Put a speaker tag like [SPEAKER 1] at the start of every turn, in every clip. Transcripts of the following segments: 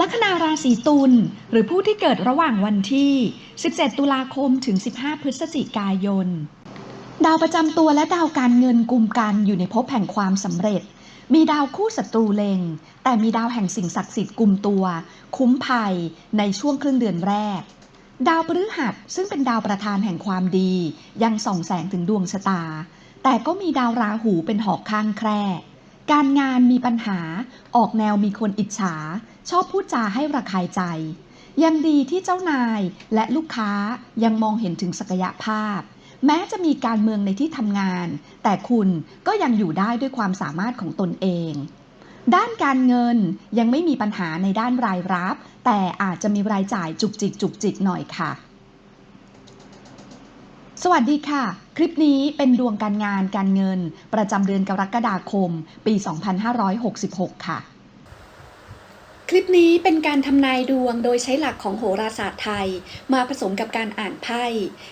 [SPEAKER 1] ลัคนาราศีตุลหรือผู้ที่เกิดระหว่างวันที่ 17 ตุลาคมถึง 15 พฤศจิกายน ดาวประจำตัวและดาวการเงินกลุ่มกันอยู่ในภพแห่งความสำเร็จ มีดาวคู่ศัตรูเลงแต่มีดาวแห่งสิ่งศักดิ์สิทธิ์กลุ่มตัว คุ้มภัยในช่วงครึ่งเดือนแรก ดาวพฤหัสซึ่งเป็นดาวประธานแห่งความดี ยังส่องแสงถึงดวงชะตา แต่ก็มีดาวราหูเป็นหอกข้างแคร่ การงานมีปัญหา ออกแนวมีคนอิจฉา ชอบพูดจาให้ระคายใจ ยังดีที่เจ้านายและลูกค้ายังมองเห็นถึงศักยภาพ แม้จะมีการเมืองในที่ทำงาน แต่คุณก็ยังอยู่ได้ด้วยความสามารถของตนเอง ด้านการเงินยังไม่มีปัญหาในด้านรายรับ แต่อาจจะมีรายจ่ายจุกจิกจุกจิกหน่อยค่ะ สวัสดีค่ะ คลิปนี้เป็นดวงการงานการเงิน ประจำเดือนกรกฎาคม ปี 2566 ค่ะ ลิปนี้เป็นการทำนายดวงโดยใช้หลักของโหราศาสตร์ไทย มาผสมกับการอ่านไพ่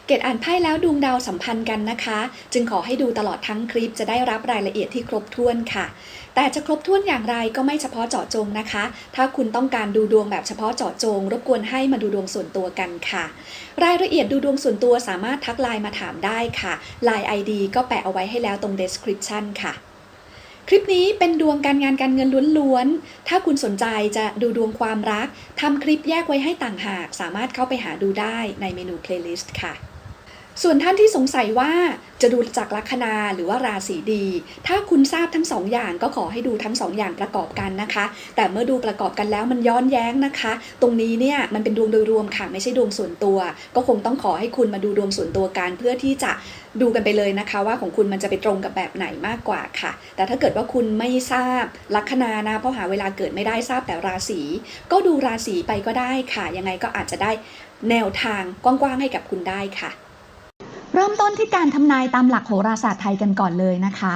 [SPEAKER 1] เกตอ่านไพ่แล้วดวงดาวสัมพันธ์กันนะคะ จึงขอให้ดูตลอดทั้งคลิปจะได้รับรายละเอียดที่ครบถ้วนค่ะ แต่จะครบถ้วนอย่างไรก็ไม่เฉพาะเจาะจงนะคะ ถ้าคุณต้องการดูดวงแบบเฉพาะเจาะจง รบกวนให้มาดูดวงส่วนตัวกันค่ะ รายละเอียดดูดวงส่วนตัวสามารถทักไลน์มาถามได้ค่ะ Line ID ก็แปะเอาไว้ให้แล้วตรง description ค่ะ คลิปนี้เป็นดวงการงานการเงินล้วนๆ ถ้าคุณสนใจจะดูดวงความรักทำคลิปแยกไว้ให้ต่างหาก สามารถเข้าไปหาดูได้ในเมนู playlist ค่ะ ส่วนท่านที่สงสัยว่าจะดูจากลัคนาหรือว่าราศีดี ถ้าคุณทราบทั้งสองอย่างก็ขอให้ดูทั้งสองอย่างประกอบกันนะคะ แต่เมื่อดูประกอบกันแล้วมันย้อนแย้งนะคะ ตรงนี้เนี่ยมันเป็นดวงโดยรวมค่ะไม่ใช่ดวงส่วนตัว ก็คงต้องขอให้คุณมาดูดวงส่วนตัวกันเพื่อที่จะดูกันไปเลยนะคะ ว่าของคุณมันจะไปตรงกับแบบไหนมากกว่าค่ะ แต่ถ้าเกิดว่าคุณไม่ทราบลัคนานะเพราะหาเวลาเกิดไม่ได้ทราบแต่ราศีก็ดูราศีไปก็ได้ค่ะ ยังไงก็อาจจะได้แนวทางกว้างๆให้กับคุณได้ค่ะ เริ่มต้นที่การทำนายตามหลักโหราศาสตร์ไทยกันก่อนเลยนะคะ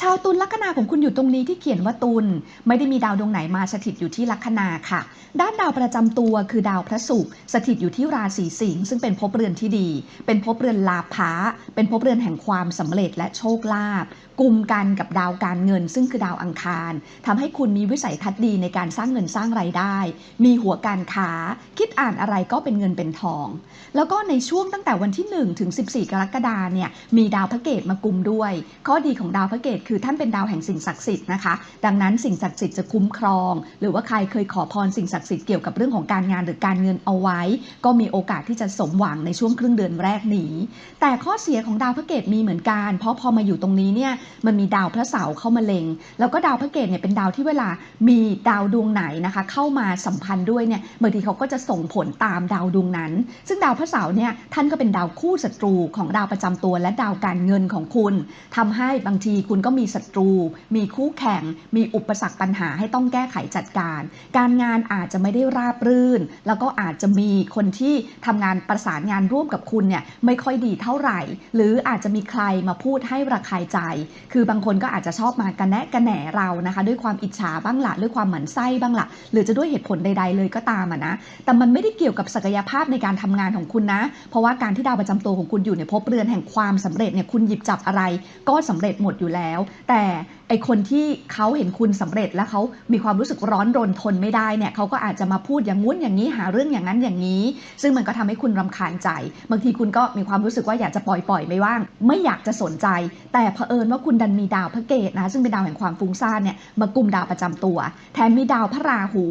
[SPEAKER 1] ชาวตุลลัคนาของคุณอยู่ตรงนี้ที่เขียนว่าตุลไม่ได้มีดาวดวงไหนมาสถิตอยู่ที่ลัคนาค่ะ ด้านดาวประจำตัวคือดาวพระศุกร์สถิตอยู่ที่ราศีสิงห์ซึ่งเป็นภพเรือนที่ดี เป็นภพเรือนลาภะเป็นภพเรือนแห่งความสำเร็จและโชคลาภกลุ่มกันกับดาวการเงิน ซึ่งคือดาวอังคารทำให้คุณมีวิสัยทัศน์ดีในการสร้างเงินสร้างไรายได้ มีหัวการค้า คิดอ่านอะไรก็เป็นเงินเป็นทอง แล้วก็ในช่วงตั้งแต่วันที่ 1 ถึง 14 กรกฎาเนี่ยมีดาวพระเกตมากุมด้วย ข้อดีของดาวพระเกตคือท่านเป็นดาวแห่งสิ่งศักดิ์สิทธิ์นะคะ ดังนั้นสิ่งศักดิ์สิทธิ์จะคุ้มครอง หรือว่าใครเคยขอพรสิ่งศักดิ์สิทธิ์เกี่ยวกับเรื่องของการงานหรือการเงินเอาไว้ ก็มีโอกาสที่จะสมหวังในช่วงครึ่งเดือนแรกนี้ แต่ข้อเสียของดาวพระเกตมีเหมือนกัน เพราะพอมาอยู่ตรงนี้เนี่ยมันมีดาวพระเสาร์เข้ามาเล็ง แล้วก็ดาวพระเกตเนี่ยเป็นดาวที่เวลามีดาวดวงไหนนะคะ เข้ามาสัมพันธ์ด้วยเนี่ยบางทีเขาก็จะส่งผลตามดาวดวงนั้น ซึ่งดาวพระเสาร์เนี่ยท่านก็เป็นดาวคู่ศัตรูของดาวประจำตัวและดาวการเงินของคุณทำให้บางทีคุณก็มีศัตรู มีคู่แข่ง มีอุปสรรคปัญหาให้ต้องแก้ไขจัดการ การงานอาจจะไม่ได้ราบรื่น แล้วก็อาจจะมีคนที่ทำงานประสานงานร่วมกับคุณเนี่ยไม่ค่อยดีเท่าไหร่ หรืออาจจะมีใครมาพูดให้ระคายใจ คือบางคนก็อาจจะชอบมากระแนะกระแหนเรานะคะ ด้วยความอิจฉาบ้างละด้วยความหมั่นไส้บ้างละหรือจะด้วยเหตุผลใด ๆ เลยก็ตามอะนะ แต่มันไม่ได้เกี่ยวกับศักยภาพในการทำงานของคุณนะ เพราะว่าการที่ดาวประจำตัวของคุณอยู่ในภพเรือนแห่งความสำเร็จเนี่ยคุณหยิบจับอะไร ก็สำเร็จหมดอยู่แล้วแต่ไอคนที่เขาเห็นคุณสำเร็จแล้วเขามีความรู้สึกร้อนรนทนไม่ได้เนี่ยเขาก็อาจจะมาพูดอย่างงู้นอย่างนี้หาเรื่องอย่างนั้นอย่างนี้ ซึ่งมันก็ทำให้คุณรำคาญใจ บางทีคุณก็มีความรู้สึกว่าอยากจะปล่อยปล่อยไม่ว่าง ไม่อยากจะสนใจ แต่เผอิญว่าคุณดันมีดาวพระเกตนะซึ่งเป็นดาวแห่งความฟุ้งซ่านเนี่ยมากุมดาวประจำตัว แถมมีดาวพระราหู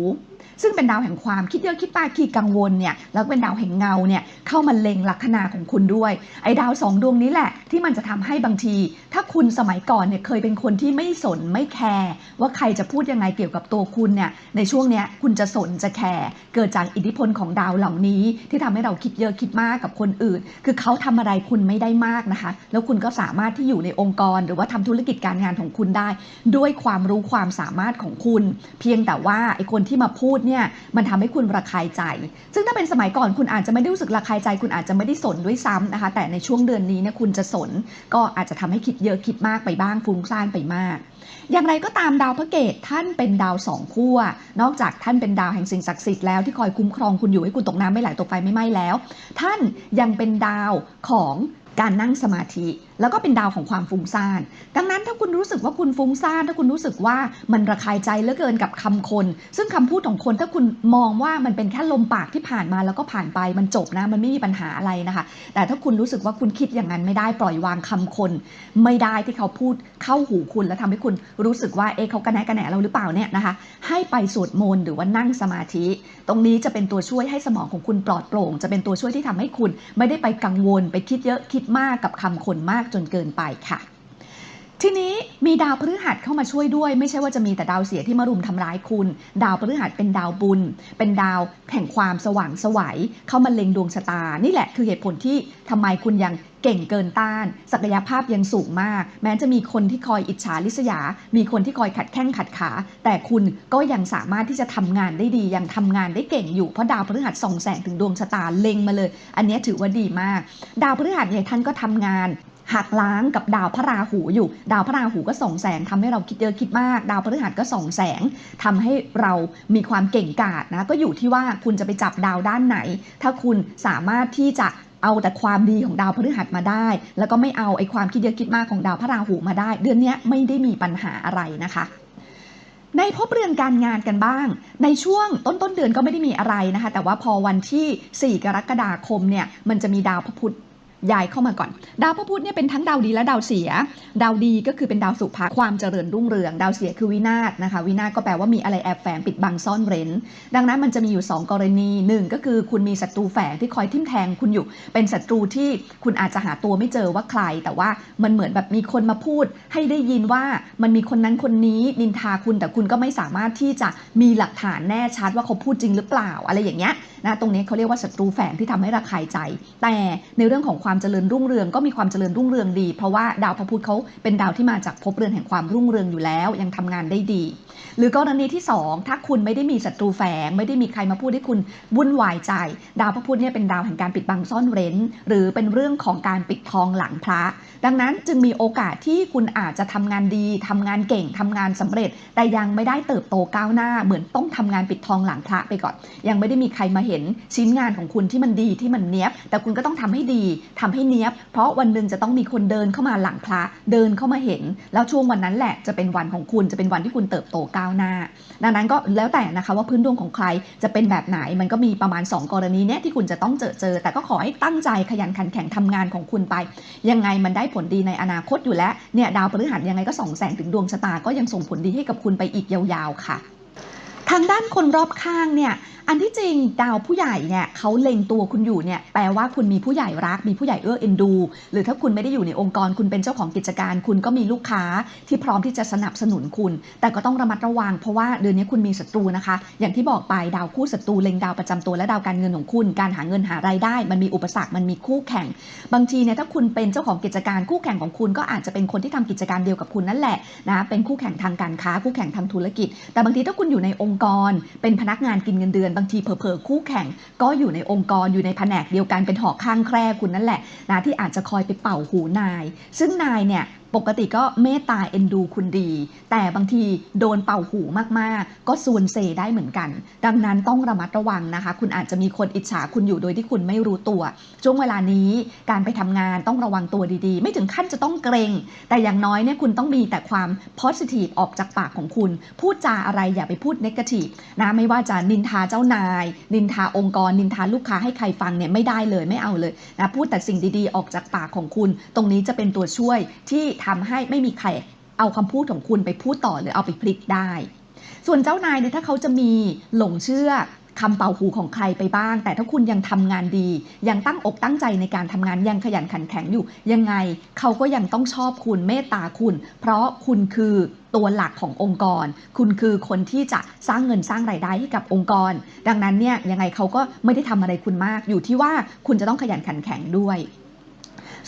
[SPEAKER 1] ซึ่งเป็นดาวแห่งความคิดเยอะคิดมากขี้กังวลเนี่ยแล้วเป็นดาวแห่งเงาเนี่ยเข้ามาเล็งลัคนาของคุณด้วย ไอ้ดาวสองดวงนี้แหละ ที่มันจะทำให้บางที ถ้าคุณสมัยก่อนเนี่ยเคยเป็นคนที่ไม่สนไม่แคร์ว่าใครจะพูดยังไงเกี่ยวกับตัวคุณเนี่ยในช่วงเนี้ยคุณจะสนจะแคร์เกิดจากอิทธิพลของดาวเหล่านี้ ที่ทำให้เราคิดเยอะคิดมากกับคนอื่น คือเขาทำอะไรคุณไม่ได้มากนะคะ แล้วคุณก็สามารถที่อยู่ในองค์กร หรือว่าทำธุรกิจการงานของคุณได้ ด้วยความรู้ความสามารถของคุณ เพียงแต่ว่าไอ้คนที่มาพูดเนี่ยมันทำให้คุณระคายใจ ซึ่งถ้าเป็นสมัยก่อนคุณอาจจะไม่ได้รู้สึกระคายใจ คุณอาจจะไม่ได้สนด้วยซ้ำนะคะ แต่ในช่วงเดือนนี้เนี่ยคุณจะสน ก็อาจจะทำให้คิดเยอะคิดมากไปบ้างฟุ้งซ่านไปมาก อย่างไรก็ตามดาวพระเกตท่านเป็นดาวสองขั้วนอกจากท่านเป็นดาวแห่งสิ่งศักดิ์สิทธิ์แล้วที่คอยคุ้มครองคุณอยู่ให้คุณตกน้ำไม่ไหลตกไฟไม่ไหม้แล้ว ท่านยังเป็นดาวของการนั่งสมาธิ แล้วก็เป็นดาวของความฟุ้งซ่าน ดังนั้นถ้าคุณรู้สึกว่าคุณฟุ้งซ่าน ถ้าคุณรู้สึกว่ามันระคายใจเหลือเกินกับคำคน ซึ่งคำพูดของคนถ้าคุณมองว่ามันเป็นแค่ลมปากที่ผ่านมาแล้วก็ผ่านไปมันจบนะ มันไม่มีปัญหาอะไรนะคะ แต่ถ้าคุณรู้สึกว่าคุณคิดอย่างนั้นไม่ได้ปล่อยวางคำคน ไม่ได้ที่เขาพูดเข้าหูคุณ แล้วทำให้คุณรู้สึกว่าเอ๊ะเขากระแนะกระแหนเราหรือเปล่าเนี่ยนะคะ ให้ไปสวดมนต์หรือว่านั่งสมาธิ ตรงนี้จะเป็นตัวช่วยให้สมองของคุณปลอดโปร่ง จะเป็นตัวช่วยที่ทำให้คุณ ไม่ได้ไปกังวลไปคิดเยอะคิดมากกับคำคนมากจนเกินไปค่ะทีนี้มีดาวพฤหัสเข้ามาช่วยด้วย ไม่ใช่ว่าจะมีแต่ดาวเสียที่มารุมทำร้ายคุณ ดาวพฤหัสเป็นดาวบุญ เป็นดาวแห่งความสว่างสวัยเข้ามาเล็งดวงชะตา นี่แหละคือเหตุผลที่ทำไมคุณยังเก่งเกินต้าน ศักยภาพยังสูงมาก แม้จะมีคนที่คอยอิจฉาริษยา มีคนที่คอยขัดแข้งขัดขา แต่คุณก็ยังสามารถที่จะทำงานได้ดี ยังทำงานได้เก่งอยู่เพราะดาวพฤหัสส่องแสงถึงดวงชะตาเล็งมาเลย อันนี้ถือว่าดีมาก ดาวพฤหัสเนี่ยท่านก็ทำงาน หักล้างกับดาวพระราหูอยู่ ดาวพระราหูก็ส่องแสงทำให้เราคิดเยอะคิดมาก ดาวพฤหัสก็ส่องแสงทำให้เรามีความเก่งกาจนะก็อยู่ที่ว่าคุณจะไปจับดาวด้านไหน ถ้าคุณสามารถที่จะเอาแต่ความดีของดาวพฤหัสมาได้ แล้วก็ไม่เอาไอ้ความคิดเยอะคิดมากของดาวพระราหูมาได้ เดือนนี้ไม่ได้มีปัญหาอะไรนะคะในพบเรื่อนการงานกันบ้าง ในช่วงต้นต้นเดือนก็ไม่ได้มีอะไรนะคะ แต่ว่าพอวันที่ 4 กรกฎาคมเนี่ยมันจะมีดาวพระพุธ ย้ายเข้ามาก่อน ดาวพระพุธเนี่ยเป็นทั้งดาวดีและดาวเสีย ดาวดีก็คือเป็นดาวสุภาความเจริญรุ่งเรือง ดาวเสียคือวินาศนะคะ วินาศก็แปลว่ามีอะไรแอบแฝงปิดบังซ่อนเร้น ดังนั้นมันจะมีอยู่ 2 กรณีหนึ่งก็คือคุณมีศัตรูแฝงที่คอยทิ่มแทงคุณอยู่ เป็นศัตรูที่คุณอาจจะหาตัวไม่เจอว่าใคร แต่ว่ามันเหมือนแบบมีคนมาพูด ให้ได้ยินว่ามันมีคนนั้นคนนี้นินทาคุณแต่คุณก็ไม่สามารถที่จะมีหลักฐานแน่ชัดว่าเขาพูดจริงหรือเปล่าอะไรอย่างเงี้ยนะตรงนี้เขาเรียกว่าศัตรูแฝงที่ทำให้ระคายใจ แต่ในเรื่องของความเจริญรุ่งเรืองก็มีความเจริญรุ่งเรืองดี เพราะว่าดาวพระพุธเขาเป็นดาวที่มาจากภพเรือนแห่งความรุ่งเรืองอยู่แล้ว ยังทำงานได้ดี หรือกรณีที่ 2 ถ้าคุณไม่ได้มีศัตรูแฝง ไม่ได้มีใครมาพูดให้คุณวุ่นวายใจ ดาวพระพุธเนี่ยเป็นดาวแห่งการปิดบังซ่อนเร้น หรือเป็นเรื่องของการปิดทองหลังพระ ดังนั้นจึงมีโอกาสที่คุณอาจจะทำงานดีทำงานเก่งทำงานสำเร็จ แต่ยังไม่ได้เติบโตก้าวหน้า เหมือนต้องทำงานปิดทองหลังพระไปก่อน ยังไม่ได้มีใครมาเห็นชิ้นงานของคุณที่มันดีที่มันเนี้ยบ แต่คุณก็ต้องทำให้ดีทำให้เนี้ยบ เพราะวันหนึ่งจะต้องมีคนเดินเข้ามาหลังพระเดินเข้ามาเห็น แล้วช่วงวันนั้นแหละจะเป็นวันของคุณจะเป็นวันที่คุณเติบโตก้าวหน้า ดังนั้นก็แล้วแต่นะคะว่าพื้นดวงของใครจะเป็นแบบไหนมันก็มีประมาณ 2 กรณีเนี้ยที่คุณจะต้องเจอเจอ แต่ก็ขอให้ตั้งใจขยันขันแข็งทำงานของคุณไป ยังไงมันได้ผลดีในอนาคตอยู่แล้วเนี่ยดาวพฤหัสยังไงก็ส่องแสงถึงดวงชะตาก็ยังส่งผลดีให้กับคุณไปอีกยาวๆค่ะ ทางด้านคนรอบข้างเนี่ยอันที่จริงดาวผู้ใหญ่เนี่ยเขาเล็งตัวคุณอยู่เนี่ยแปลว่าคุณมีผู้ใหญ่รัก มีผู้ใหญ่เอื้อเอ็นดู หรือถ้าคุณไม่ได้อยู่ในองค์กรคุณเป็นเจ้าของกิจการ คุณก็มีลูกค้าที่พร้อมที่จะสนับสนุนคุณ แต่ก็ต้องระมัดระวัง เพราะว่าเดือนนี้คุณมีศัตรูนะคะ อย่างที่บอกไปดาวคู่ศัตรูเล็งดาวประจำตัวและดาวการเงินของคุณ การหาเงินหารายได้ มันมีอุปสรรคมันมีคู่แข่ง บางทีเนี่ยถ้าคุณเป็นเจ้าของกิจการคู่แข่งของคุณก็อาจจะเป็นคนที่ทำกิจการเดียวกับคุณนั่นแหละนะเป็นคู่แข่งทางการค้าคู่แข่งทางธุรกิจ แต่บางทีถ้าคุณอยู่ในองค์กร เป็นพนักงานกินเงินเดือนบางทีเผลอๆคู่แข่ง ก็อยู่ในองค์กรอยู่ในแผนกเดียวกันเป็นหอกข้างแคร่คุณนั่นแหละนะที่อาจจะคอยไปเป่าหูนาย ซึ่งนายเนี่ย ปกติก็เมตตาเอ็นดูคุณดี แต่บางทีโดนเป่าหูมากๆ ก็ส่วนเซได้เหมือนกัน ดังนั้นต้องระมัดระวังนะคะ คุณอาจจะมีคนอิจฉาคุณอยู่โดยที่คุณไม่รู้ตัว ช่วงเวลานี้การไปทำงานต้องระวังตัวดีๆ ไม่ถึงขั้นจะต้องเกรง แต่อย่างน้อยเนี่ยคุณต้องมีแต่ความ positive ออกจากปากของคุณ พูดจาอะไรอย่าไปพูด negative นะไม่ว่าจะนินทาเจ้านาย นินทาองค์กร นินทาลูกค้าให้ใครฟังเนี่ยไม่ได้เลยไม่เอาเลยนะพูดแต่สิ่งดีๆ ออกจากปากของคุณ ตรงนี้จะเป็นตัวช่วยที่ทำให้ไม่มีใครเอาคำพูดของคุณไปพูดต่อหรือเอาไปพลิกได้ ส่วนเจ้านายเนี่ยถ้าเขาจะมีหลงเชื่อคำเป่าหูของใครไปบ้าง แต่ถ้าคุณยังทำงานดี ยังตั้งอกตั้งใจในการทำงานยังขยันขันแข็งอยู่ ยังไงเขาก็ยังต้องชอบคุณเมตตาคุณ เพราะคุณคือตัวหลักขององค์กร คุณคือคนที่จะสร้างเงินสร้างรายได้ให้กับองค์กร ดังนั้นเนี่ยยังไงเขาก็ไม่ได้ทำอะไรคุณมาก อยู่ที่ว่าคุณจะต้องขยันขันแข็งด้วย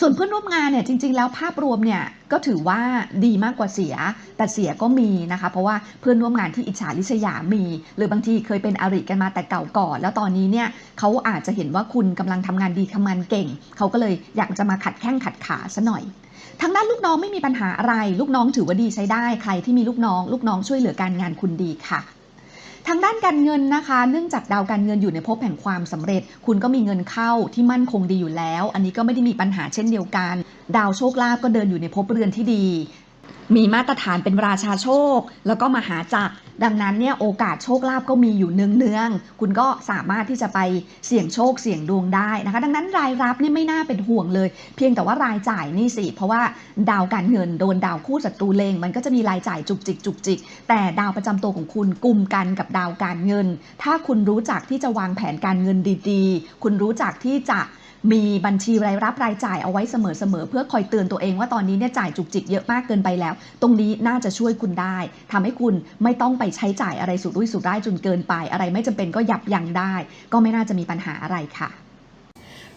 [SPEAKER 1] ส่วนเพื่อนร่วมงานเนี่ยจริง ๆ แล้วภาพรวมเนี่ยก็ถือว่าดีมากกว่าเสีย แต่เสียก็มีนะคะ เพราะว่าเพื่อนร่วมงานที่อิจฉาริษยามี หรือบางทีเคยเป็นอริกันมาแต่เก่าก่อน แล้วตอนนี้เนี่ยเขาอาจจะเห็นว่าคุณกำลังทำงานดีทำงานเก่ง เขาก็เลยอยากจะมาขัดแข้งขัดขาซะหน่อยทางด้านลูกน้องไม่มีปัญหาอะไร ลูกน้องถือว่าดีใช้ได้ ใครที่มีลูกน้อง ลูกน้องช่วยเหลือการงานคุณดีค่ะ ทางด้านการเงินนะคะ เนื่องจากดาวการเงินอยู่ในภพแห่งความสำเร็จ คุณก็มีเงินเข้าที่มั่นคงดีอยู่แล้ว อันนี้ก็ไม่ได้มีปัญหาเช่นเดียวกัน ดาวโชคลาภก็เดินอยู่ในภพเรือนที่ดี มีมาตรฐานเป็นราชาโชค แล้วก็มหาจักรดังนั้นเนี่ยโอกาสโชคลาภก็มีอยู่เนืองๆคุณก็สามารถที่จะไปเสี่ยงโชคเสี่ยงดวงได้นะคะ ดังนั้นรายรับเนี่ยไม่น่าเป็นห่วงเลย เพียงแต่ว่ารายจ่ายนี่สิเพราะว่าดาวการเงินโดนดาวคู่ศัตรูเลงมันก็จะมีรายจ่ายจุกจิกจุกจิกแต่ดาวประจำตัวของคุณกลุ่มกันกับดาวการเงิน ถ้าคุณรู้จักที่จะวางแผนการเงินดีๆ คุณรู้จักที่จะ มีบัญชีรายรับรายจ่ายเอาไว้เสมอๆเพื่อคอยเตือนตัวเองว่าตอนนี้เนี่ยจ่ายจุกจิกเยอะมากเกินไปแล้ว ตรงนี้น่าจะช่วยคุณได้ทำให้คุณไม่ต้องไปใช้จ่ายอะไรสุดรุ่ยสุดได้ายจนเกินไป อะไรไม่จำเป็นก็ยับยั้งได้ ก็ไม่น่าจะมีปัญหาอะไรค่ะ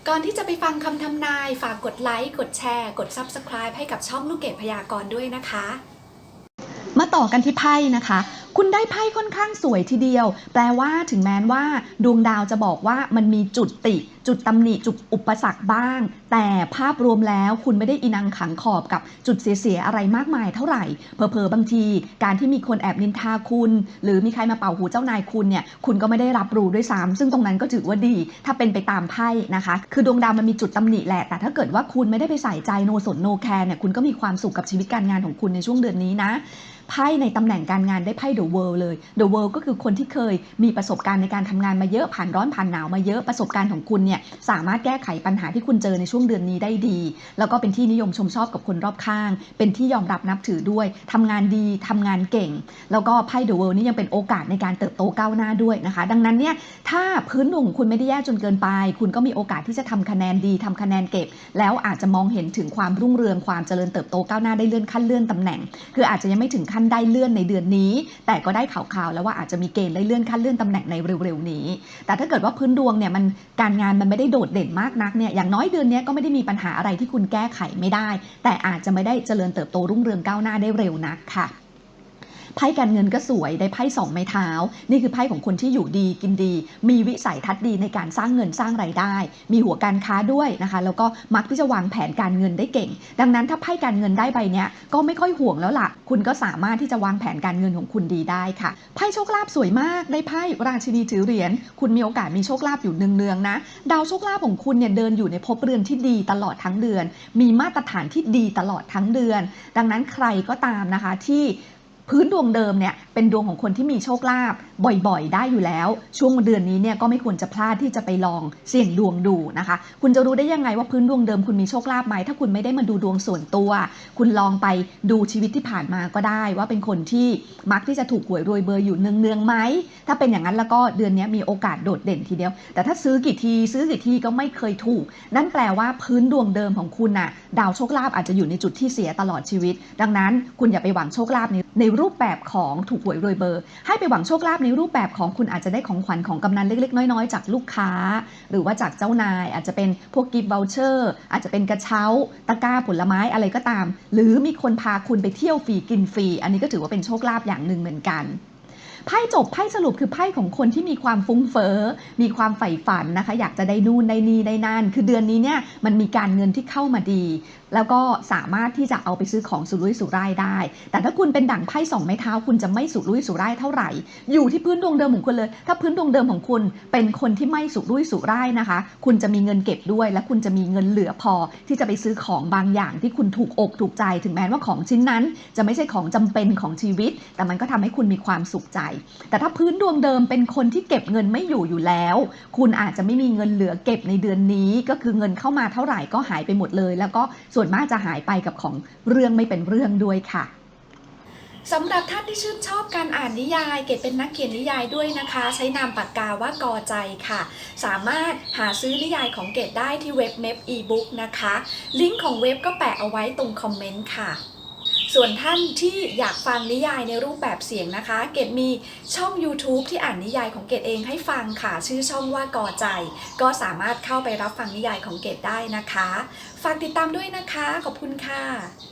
[SPEAKER 2] ก่อนที่จะไปฟังคำทำนาย ฝากกดไลค์ กดแชร์ กด Subscribe ให้กับช่องลูกเกดพยากรณ์ด้วยนะคะ
[SPEAKER 1] มาต่อกันที่ไพ่นะคะ คุณได้ไพ่ค่อนข้างสวยทีเดียว แปลว่าถึงแม้ว่า ดวงดาวจะบอกว่ามันมีจุดติ จุดตำหนิจุดอุปสรรคบ้าง แต่ภาพรวมแล้วคุณไม่ได้อินังขังขอบกับจุดเสียๆอะไรมากมายเท่าไหร่เผลอบางที การที่มีคนแอบนินทาคุณ หรือมีใครมาเป่าหูเจ้านายคุณเนี่ยคุณก็ไม่ได้รับรู้ด้วยซ้ำซึ่งตรงนั้นก็ถือว่าดี ถ้าเป็นไปตามไพ่นะคะ คือดวงดาวมันมีจุดตำหนิแหละ แต่ถ้าเกิดว่าคุณไม่ได้ไปใส่ใจโนสนโนแคร์เนี่ยคุณก็มีความสุขกับชีวิตการงานของคุณในช่วงเดือนนี้นะ ไพ่ในตำแหน่งการงานได้ไพ่ The World เลย The World ก็คือคนที่เคยมีประสบการณ์ในการทำงานมาเยอะผ่านร้อนผ่านหนาวมาเยอะประสบการณ์ของคุณเนี่ยสามารถแก้ไขปัญหาที่คุณเจอในช่วงเดือนนี้ได้ดี แล้วก็เป็นที่นิยมชมชอบกับคนรอบข้าง เป็นที่ยอมรับนับถือด้วยทำงานดีทำงานเก่ง แล้วก็ไพ่ The World นี่ยังเป็นโอกาสในการเติบโตก้าวหน้าด้วยนะคะ ดังนั้นเนี่ยถ้าพื้นดวงของคุณไม่ได้แย่จนเกินไป คุณก็มีโอกาสที่จะทำคะแนนดีทำคะแนนเก็บ แล้วอาจจะมองเห็นถึงความรุ่งเรืองความเจริญเติบโตก้าวหน้าได้เลื่อนขั้นเลื่อนตำแหน่ง คืออาจจะยังไม่ถึงขั้นได้เลื่อนในเดือนนี้ แต่ก็ได้ข่าวๆแล้วว่าอาจจะมีเกณฑ์ได้เลื่อนขั้นเลื่อนตำแหน่งในเร็วๆนี้ แต่ถ้าเกิดว่าพื้นดวงเนี่ยมันการงานมันไม่ได้โดดเด่นมากนักเนี่ยอย่างน้อยเดือนนี้ก็ไม่ได้มีปัญหาอะไรที่คุณแก้ไขไม่ได้ แต่อาจจะไม่ได้เจริญเติบโตรุ่งเรืองก้าวหน้าได้เร็วนักค่ะ ไพ่การเงินก็สวยได้ไพ่สองไม้เท้า นี่คือไพ่ของคนที่อยู่ดีกินดี มีวิสัยทัศน์ดีในการสร้างเงินสร้างไรายได้ มีหัวการค้าด้วยนะคะแล้วก็มักที่จะวางแผนการเงินได้เก่ง ดังนั้นถ้าไพ่การเงินได้ใบเนี้ยก็ไม่ค่อยห่วงแล้วล่ะ คุณก็สามารถที่จะวางแผนการเงินของคุณดีได้ค่ะไพ่โชคลาภสวยมากได้ไพ่ราชินีถือเหรียญคุณมีโอกาสมีโชคลาภอยู่เนืองๆนะดาวโชคลาภของคุณเนี่ยเดินอยู่ในภพเรือนที่ดีตลอดทั้งเดือน มีมาตรฐานที่ดีตลอดทั้งเดือน ดังนั้นใครก็ตามนะคะที่ พื้นดวงเดิมเนี่ยเป็นดวงของคนที่มีโชคลาภบ่อยๆ ได้อยู่แล้ว ช่วงเดือนนี้เนี่ยก็ไม่ควรจะพลาดที่จะไปลองเสี่ยงดวงดูนะคะ คุณจะรู้ได้ยังไงว่าพื้นดวงเดิมคุณมีโชคลาภไหมถ้าคุณไม่ได้มาดูดวงส่วนตัว คุณลองไปดูชีวิตที่ผ่านมาก็ได้ ว่าเป็นคนที่มักที่จะถูกหวยรวยเบอร์อยู่เนืองๆไหมถ้าเป็นอย่างนั้นแล้วก็เดือนนี้มีโอกาสโดดเด่นทีเดียว แต่ถ้าซื้อกี่ทีซื้อกี่ทีก็ไม่เคยถูก นั่นแปลว่าพื้นดวงเดิมของคุณน่ะดาวโชคลาภอาจจะอยู่ในจุดที่เสียตลอดชีวิต ดังนั้นคุณอย่าไปหวังโชคลาภในในรูปแบบของถูกหวยรวยเบอร์ ให้ไปหวังโชคลาภในรูปแบบของคุณอาจจะได้ของขวัญของกำนันเล็ก ๆ น้อยๆ จากลูกค้า หรือว่าจากเจ้านายอาจจะเป็นพวกกิฟต์ v ว u เชอร์อาจจะเป็นกระเช้า ตะกร้าผลไม้อะไรก็ตาม หรือมีคนพาคุณไปเที่ยวฟรีกินฟรีอันนี้ก็ถือว่าเป็นโชคลาภอย่างหนึ่งเหมือนกันไพ่จบไพ่สรุปคือไพ่ของคนที่มีความฟุ้งเฟ้อ มีความใฝ่ฝันนะคะ อยากจะได้นู่นได้นี่ได้นั่น คือเดือนนี้เนี่ยมันมีการเงินที่เข้ามาดีแล้วก็สามารถที่จะเอาไปซื้อของสุรุ่ยสุร่ายได้ แต่ถ้าคุณเป็นดั่งไพ่สองไม้เท้า คุณจะไม่สุรุ่ยสุร่ายเท่าไหร่ อยู่ที่พื้นดวงเดิมของคุณเลย ถ้าพื้นดวงเดิมของคุณเป็นคนที่ไม่สุรุ่ยสุร่ายนะคะ คุณจะมีเงินเก็บด้วย และคุณจะมีเงินเหลือพอที่จะไปซื้อของบางอย่างที่คุณถูกอกถูกใจ ถึงแม้ว่าของชิ้นนั้น จะไม่ใช่ของจำเป็นของชีวิต แต่มันก็ทำให้คุณมีความสุขใจ แต่ถ้าพื้นดวงเดิมเป็นคนที่เก็บเงินไม่อยู่อยู่แล้ว คุณอาจจะไม่มีเงินเหลือเก็บในเดือนนี้ ก็คือเงินเข้ามาเท่าไหร่ก็หายไปหมดเลย แล้วก็ส่วนมากจะหายไปกับของเรื่องไม่เป็นเรื่องด้วยค่ะ
[SPEAKER 2] สำหรับท่านที่ชื่นชอบการอ่านนิยาย เกดเป็นนักเขียนนิยายด้วยนะคะ ใช้นามปากกาว่ากอใจค่ะ สามารถหาซื้อนิยายของเกดได้ที่เว็บเมฟอีบุ๊กนะคะ ลิงก์ของเว็บก็แปะเอาไว้ตรงคอมเมนต์ค่ะ ส่วนท่านที่อยากฟังนิยายในรูปแบบเสียงนะคะ เกดมีช่อง YouTube ที่อ่านนิยายของเกดเองให้ฟังค่ะ ชื่อช่องว่ากอใจ ก็สามารถเข้าไปรับฟังนิยายของเกดได้นะคะ ฝากติดตามด้วยนะคะ ขอบคุณค่ะ